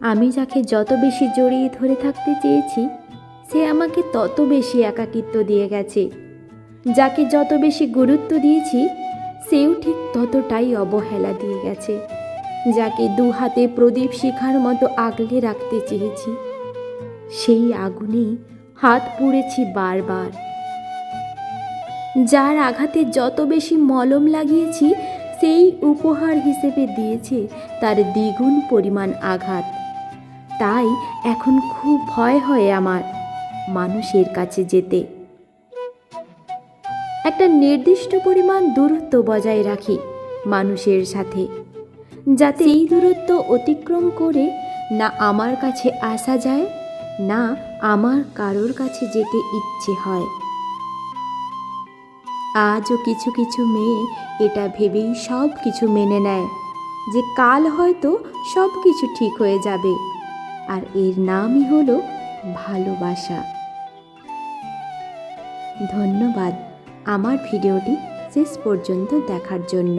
আমি যাকে যত বেশি জড়িয়ে ধরে থাকতে চেয়েছি, সে আমাকে তত বেশি একাকিত্ব দিয়ে গেছে। যাকে যত বেশি গুরুত্ব দিয়েছি, সেও ঠিক ততটাই অবহেলা দিয়ে গেছে। যাকে দু হাতে প্রদীপ শিখার মতো আগলে রাখতে চেয়েছি, সেই আগুনেই হাত পুড়েছি বারবার। যার আঘাতে যত বেশি মলম লাগিয়েছি, সেই উপহার হিসেবে দিয়েছে তার দ্বিগুণ পরিমাণ আঘাত। তাই এখন খুব ভয় হয় আমার মানুষের কাছে যেতে। একটা নির্দিষ্ট পরিমাণ দূরত্ব বজায় রাখি মানুষের সাথে, যাতে এই দূরত্ব অতিক্রম করে না আমার কাছে আসা যায়, না আমার কারোর কাছে যেতে ইচ্ছে হয়। আজও কিছু কিছু মেয়ে এটা ভেবেই সব কিছু মেনে নেয় যে কাল হয়তো সব কিছু ঠিক হয়ে যাবে। আর এর নামই হলো ভালোবাসা। ধন্যবাদ আমার ভিডিওটি শেষ পর্যন্ত দেখার জন্য।